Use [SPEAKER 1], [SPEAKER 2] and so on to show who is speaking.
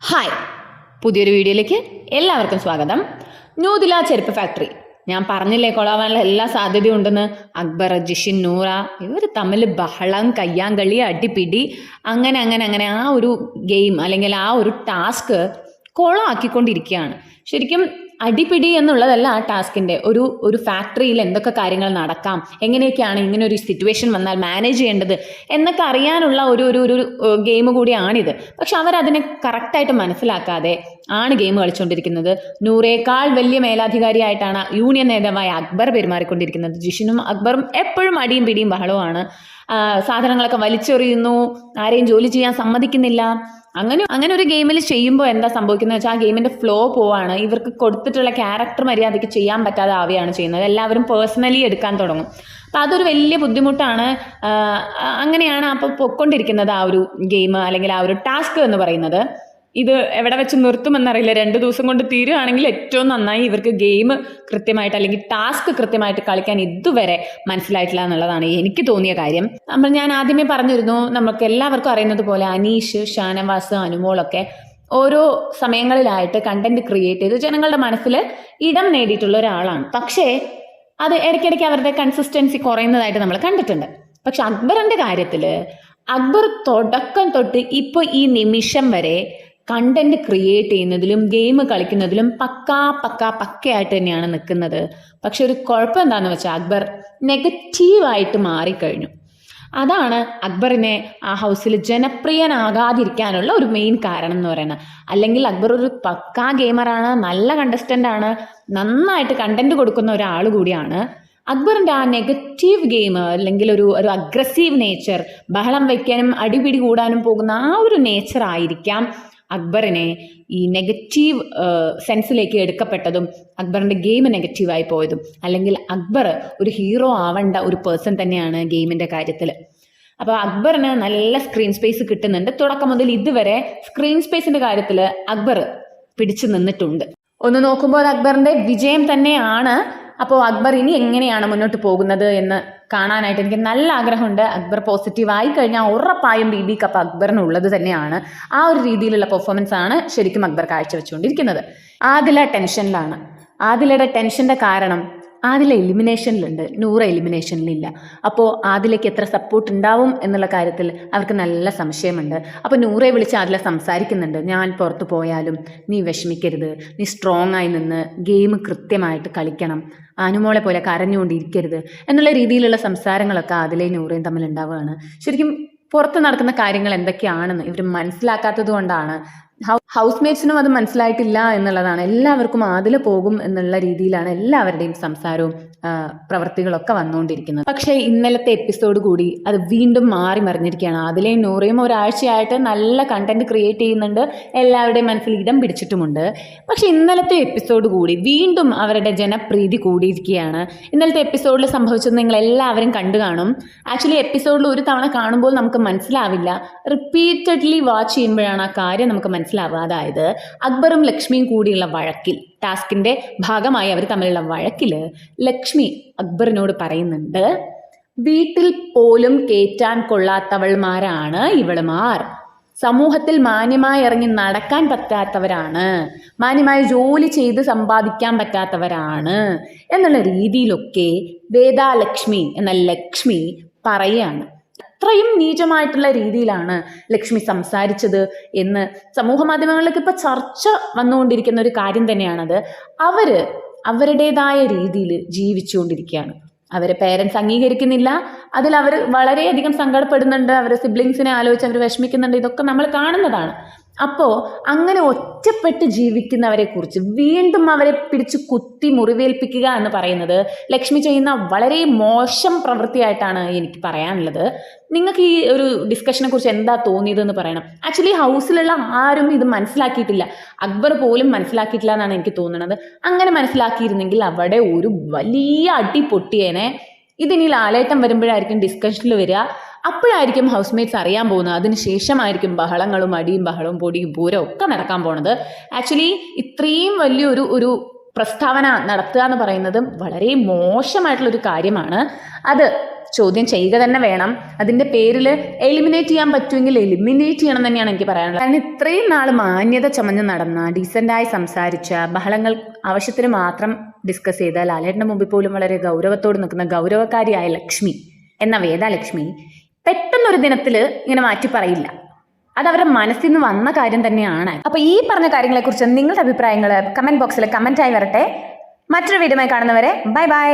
[SPEAKER 1] Hi പുതിയൊരു വീഡിയോയിലേക്ക് എല്ലാവർക്കും സ്വാഗതം. ന്യൂദില ചെരുപ്പ് ഫാക്ടറി ഞാൻ പറഞ്ഞില്ലേ കൊളാവാനുള്ള എല്ലാ സാധ്യതയും ഉണ്ടെന്ന്? അക്ബർ ജിഷിൻ നൂറ ഇവർ തമ്മിൽ ബഹളം കയ്യാങ്കളി അടിപിടി അങ്ങനെ അങ്ങനെ അങ്ങനെ ആ ഒരു ഗെയിം അല്ലെങ്കിൽ ആ ഒരു ടാസ്ക് കൊളമാക്കിക്കൊണ്ടിരിക്കുകയാണ് ശരിക്കും അടിപിടി എന്നുള്ളതല്ല ആ ടാസ്കിന്റെ. ഒരു ഒരു ഫാക്ടറിയിൽ എന്തൊക്കെ കാര്യങ്ങൾ നടക്കാം എങ്ങനെയൊക്കെയാണ് ഇങ്ങനെ ഒരു സിറ്റുവേഷൻ വന്നാൽ മാനേജ് ചെയ്യേണ്ടത് എന്നൊക്കെ അറിയാനുള്ള ഒരു ഒരു ഒരു ഗെയിം കൂടിയാണിത്. പക്ഷെ അവരതിനെ കറക്റ്റായിട്ട് മനസ്സിലാക്കാതെ ആണ് ഗെയിം കളിച്ചുകൊണ്ടിരിക്കുന്നത് നൂറേക്കാൾ വലിയ മേലാധികാരിയായിട്ടാണ് യൂണിയൻ നേതാവായ അക്ബർ പെരുമാറിക്കൊണ്ടിരിക്കുന്നത്. ജിഷിനും അക്ബറും എപ്പോഴും അടിയും പിടിയും ബഹളവുമാണ്. സാധനങ്ങളൊക്കെ വലിച്ചെറിയുന്നു. ആരെയും ജോലി ചെയ്യാൻ സമ്മതിക്കുന്നില്ല. അങ്ങനെ അങ്ങനെ ഒരു ഗെയിമിൽ ചെയ്യുമ്പോൾ എന്താ സംഭവിക്കുന്നത് വെച്ചാൽ ആ ഗെയിമിന്റെ ഫ്ലോ പോവാണ്. ഇവർക്ക് കൊടുത്തിട്ടുള്ള ക്യാരക്ടർ മര്യാദയ്ക്ക് ചെയ്യാൻ പറ്റാതെ ആവുകയാണ് ചെയ്യുന്നത്. എല്ലാവരും പേഴ്സണലി എടുക്കാൻ തുടങ്ങും. അപ്പം അതൊരു വലിയ ബുദ്ധിമുട്ടാണ്. അങ്ങനെയാണ് അപ്പോൾ പൊക്കൊണ്ടിരിക്കുന്നത് ആ ഒരു ഗെയിം അല്ലെങ്കിൽ ആ ഒരു ടാസ്ക് എന്ന് പറയുന്നത്. ഇത് എവിടെ വെച്ച് നിർത്തുമെന്നറിയില്ല. രണ്ട് ദിവസം കൊണ്ട് തീരുകയാണെങ്കിൽ ഏറ്റവും നന്നായി ഇവർക്ക് ഗെയിം കൃത്യമായിട്ട് അല്ലെങ്കിൽ ടാസ്ക് കൃത്യമായിട്ട് കളിക്കാൻ ഇതുവരെ മനസ്സിലായിട്ടില്ല എന്നുള്ളതാണ് എനിക്ക് തോന്നിയ കാര്യം. നമ്മൾ ഞാൻ ആദ്യമേ പറഞ്ഞിരുന്നു നമുക്ക് എല്ലാവർക്കും അറിയുന്നത് പോലെ അനീഷ് ഷാനവാസ് അനുമോളൊക്കെ ഓരോ സമയങ്ങളിലായിട്ട് കണ്ടന്റ് ക്രിയേറ്റ് ചെയ്ത് ജനങ്ങളുടെ മനസ്സിൽ ഇടം നേടിയിട്ടുള്ള ഒരാളാണ്. പക്ഷേ അത് ഇടയ്ക്കിടയ്ക്ക് അവരുടെ കൺസിസ്റ്റൻസി കുറയുന്നതായിട്ട് നമ്മൾ കണ്ടിട്ടുണ്ട്. പക്ഷെ അക്ബറിന്റെ കാര്യത്തിൽ അക്ബർ തുടക്കം തൊട്ട് ഇപ്പോൾ ഈ നിമിഷം വരെ കണ്ടന്റ് ക്രിയേറ്റ് ചെയ്യുന്നതിലും ഗെയിം കളിക്കുന്നതിലും പക്കാ പക്കാ പക്കയായിട്ട് തന്നെയാണ് നിൽക്കുന്നത്. പക്ഷെ ഒരു കുഴപ്പം എന്താണെന്ന് വെച്ചാൽ അക്ബർ നെഗറ്റീവായിട്ട് മാറിക്കഴിഞ്ഞു. അതാണ് അക്ബറിനെ ആ ഹൗസിൽ ജനപ്രിയനാകാതിരിക്കാനുള്ള ഒരു മെയിൻ കാരണം എന്ന് പറയുന്നത്. അല്ലെങ്കിൽ അക്ബർ ഒരു പക്കാ ഗെയിമറാണ് നല്ല കണ്ടസ്റ്റന്റ് ആണ് നന്നായിട്ട് കണ്ടന്റ് കൊടുക്കുന്ന ഒരാൾ കൂടിയാണ്. അക്ബറിന്റെ ആ നെഗറ്റീവ് ഗെയിം അല്ലെങ്കിൽ ഒരു ഒരു അഗ്രസീവ് നേച്ചർ ബഹളം വയ്ക്കാനും അടിപിടി കൂടാനും പോകുന്ന ആ ഒരു നേച്ചർ ആയിരിക്കാം അക്ബറിനെ ഈ നെഗറ്റീവ് സെൻസിലേക്ക് എടുക്കപ്പെട്ടതും അക്ബറിന്റെ ഗെയിം നെഗറ്റീവായി പോയതും അല്ലെങ്കിൽ അക്ബർ ഒരു ഹീറോ ആവേണ്ട ഒരു പേഴ്സൺ തന്നെയാണ് ഗെയിമിന്റെ കാര്യത്തിൽ അപ്പോൾ അക്ബറിന് നല്ല സ്ക്രീൻ സ്പേസ് കിട്ടുന്നുണ്ട്. തുടക്കം മുതൽ ഇതുവരെ സ്ക്രീൻ സ്പേസിന്റെ കാര്യത്തിൽ അക്ബർ പിടിച്ചു നിന്നിട്ടുണ്ട്. ഒന്ന് നോക്കുമ്പോൾ അക്ബറിന്റെ വിജയം തന്നെയാണ്. അപ്പോൾ അക്ബർ ഇനി എങ്ങനെയാണ് മുന്നോട്ട് പോകുന്നത് എന്ന് കാണാനായിട്ട് എനിക്ക് നല്ല ആഗ്രഹമുണ്ട്. അക്ബർ പോസിറ്റീവ് ആയി കഴിഞ്ഞാൽ ഉറപ്പായും ബി ബി കപ്പ് അക്ബറിനുള്ളത് തന്നെയാണ്. ആ ഒരു രീതിയിലുള്ള പെർഫോമൻസ് ആണ് ശരിക്കും അക്ബർ കാഴ്ചവെച്ചുകൊണ്ടിരിക്കുന്നത്. ആദില ടെൻഷനിലാണ് ആദിലയുടെ ടെൻഷന്റെ കാരണം ആദില എലിമിനേഷനിലുണ്ട് നൂറ് എലിമിനേഷനിലില്ല അപ്പോൾ ആദിലേക്ക് എത്ര സപ്പോർട്ട് ഉണ്ടാവും എന്നുള്ള കാര്യത്തിൽ അവർക്ക് നല്ല സംശയമുണ്ട്. അപ്പോൾ നൂറെ വിളിച്ച് ആദില സംസാരിക്കുന്നുണ്ട്. ഞാൻ പുറത്തു പോയാലും നീ വിഷമിക്കരുത്. നീ സ്ട്രോങ് ആയി നിന്ന് ഗെയിം കൃത്യമായിട്ട് കളിക്കണം. ആനുമോളെ പോലെ കരഞ്ഞുകൊണ്ടിരിക്കരുത് എന്നുള്ള രീതിയിലുള്ള സംസാരങ്ങളൊക്കെ ആദിലയും നൂറയും തമ്മിൽ ഉണ്ടാവുകയാണ്. ശരിക്കും പുറത്ത് നടക്കുന്ന കാര്യങ്ങൾ എന്തൊക്കെയാണെന്ന് ഇവർ മനസ്സിലാക്കാത്തത് കൊണ്ടാണ് ഹൗസ് മേറ്റ്സിനും അത് മനസ്സിലായിട്ടില്ല എന്നുള്ളതാണ്. എല്ലാവർക്കും ആദില പോകും എന്നുള്ള രീതിയിലാണ് എല്ലാവരുടെയും സംസാരവും പ്രവൃത്തികളൊക്കെ വന്നുകൊണ്ടിരിക്കുന്നത്. പക്ഷേ ഇന്നലത്തെ എപ്പിസോഡ് കൂടി അത് വീണ്ടും മാറി മറിഞ്ഞിരിക്കുകയാണ്. അതിലെയും നൂറയും ഒരാഴ്ചയായിട്ട് നല്ല കണ്ടന്റ് ക്രിയേറ്റ് ചെയ്യുന്നുണ്ട്. എല്ലാവരുടെയും മനസ്സിൽ ഇടം പിടിച്ചിട്ടുമുണ്ട്. പക്ഷേ ഇന്നലത്തെ എപ്പിസോഡ് കൂടി വീണ്ടും അവരുടെ ജനപ്രീതി കൂടിയിരിക്കുകയാണ്. ഇന്നലത്തെ എപ്പിസോഡിൽ സംഭവിച്ചത് നിങ്ങൾ എല്ലാവരും കണ്ടു കാണും. ആക്ച്വലി എപ്പിസോഡിൽ ഒരു തവണ കാണുമ്പോൾ നമുക്ക് മനസ്സിലാവില്ല. റിപ്പീറ്റഡ്ലി വാച്ച് ചെയ്യുമ്പോഴാണ് ആ കാര്യം നമുക്ക് അതായത് അക്ബറും ലക്ഷ്മിയും കൂടിയുള്ള വഴക്കിൽ ടാസ്കിന്റെ ഭാഗമായി അവർ തമ്മിലുള്ള വഴക്കിൽ ലക്ഷ്മി അക്ബറിനോട് പറയുന്നുണ്ട് വീട്ടിൽ പോലും കേറ്റാൻ കൊള്ളാത്തവൾമാരാണ് ഇവളുമാർ. സമൂഹത്തിൽ മാന്യമായി ഇറങ്ങി നടക്കാൻ പറ്റാത്തവരാണ്. മാന്യമായി ജോലി ചെയ്ത് സമ്പാദിക്കാൻ പറ്റാത്തവരാണ്. എന്നുള്ള രീതിയിലൊക്കെ വേദാലക്ഷ്മി എന്ന ലക്ഷ്മി പറയുകയാണ്. അത്രയും നീചമായിട്ടുള്ള രീതിയിലാണ് ലക്ഷ്മി സംസാരിച്ചത് എന്ന് സമൂഹ മാധ്യമങ്ങളിലൊക്കെ ഇപ്പോൾ ചർച്ച വന്നുകൊണ്ടിരിക്കുന്ന ഒരു കാര്യം തന്നെയാണത്. അവർ അവരുടേതായ രീതിയിൽ ജീവിച്ചുകൊണ്ടിരിക്കുകയാണ്. അവരെ പേരൻസ് അംഗീകരിക്കുന്നില്ല. അതിൽ അവർ വളരെയധികം സങ്കടപ്പെടുന്നുണ്ട്. അവരെ സിബ്ലിങ്സിനെ ആലോചിച്ച് അവർ വിഷമിക്കുന്നുണ്ട്. ഇതൊക്കെ നമ്മൾ കാണുന്നതാണ്. അപ്പോൾ അങ്ങനെ ഒറ്റപ്പെട്ട് ജീവിക്കുന്നവരെ കുറിച്ച് വീണ്ടും അവരെ പിടിച്ച് കുത്തി മുറിവേൽപ്പിക്കുക എന്ന് പറയുന്നത് ലക്ഷ്മി ചെയ്യുന്ന വളരെ മോശം പ്രവൃത്തിയായിട്ടാണ് എനിക്ക് പറയാനുള്ളത്. നിങ്ങൾക്ക് ഈ ഒരു ഡിസ്കഷനെ കുറിച്ച് എന്താ തോന്നിയതെന്ന് പറയണം. ആക്ച്വലി ഹൗസിലുള്ള ആരും ഇത് മനസ്സിലാക്കിയിട്ടില്ല. അക്ബർ പോലും മനസ്സിലാക്കിയിട്ടില്ല എന്നാണ് എനിക്ക് തോന്നുന്നത് അങ്ങനെ മനസ്സിലാക്കിയിരുന്നെങ്കിൽ അവിടെ ഒരു വലിയ അടി പൊട്ടിയേനെ. ഇതിനി ലാലേട്ടം വരുമ്പോഴായിരിക്കും ഡിസ്കഷനിൽ വരിക. അപ്പോഴായിരിക്കും ഹൗസ് മേറ്റ്സ് അറിയാൻ പോകുന്നത്. അതിന് ശേഷമായിരിക്കും ബഹളങ്ങളും അടിയും ബഹളവും പൊടിയും പൂരവും ഒക്കെ നടക്കാൻ പോണത്. ആക്ച്വലി ഇത്രയും വലിയൊരു ഒരു പ്രസ്താവന നടത്തുക എന്ന് പറയുന്നത് വളരെ മോശമായിട്ടുള്ളൊരു കാര്യമാണ്. അത് ചോദ്യം ചെയ്യുക തന്നെ വേണം. അതിന്റെ പേരിൽ എലിമിനേറ്റ് ചെയ്യാൻ പറ്റുമെങ്കിൽ എലിമിനേറ്റ് ചെയ്യണം തന്നെയാണ് എനിക്ക് പറയാനുള്ളത്. കാരണം ഇത്രയും നാൾ മാന്യത ചമഞ്ഞ് നടന്ന ഡീസന്റായി സംസാരിച്ച ബഹളങ്ങൾ ആവശ്യത്തിന് മാത്രം ഡിസ്കസ് ചെയ്ത ലാലേട്ടന്റെ മുമ്പിൽ പോലും വളരെ ഗൗരവത്തോട് നിൽക്കുന്ന ഗൗരവക്കാരിയായ ലക്ഷ്മി എന്ന വേദാലക്ഷ്മി പെട്ടെന്നൊരു ദിനത്തിൽ ഇങ്ങനെ മാറ്റി പറയില്ല. അത് അവരുടെ മനസ്സിൽ നിന്ന് വന്ന കാര്യം തന്നെയാണ്. അപ്പോൾ ഈ പറഞ്ഞ കാര്യങ്ങളെക്കുറിച്ച് നിങ്ങളുടെ അഭിപ്രായങ്ങൾ കമന്റ് ബോക്സിൽ കമന്റ് ആയി വരട്ടെ. മറ്റൊരു വീഡിയോ കാണുന്നവരെ ബൈ ബൈ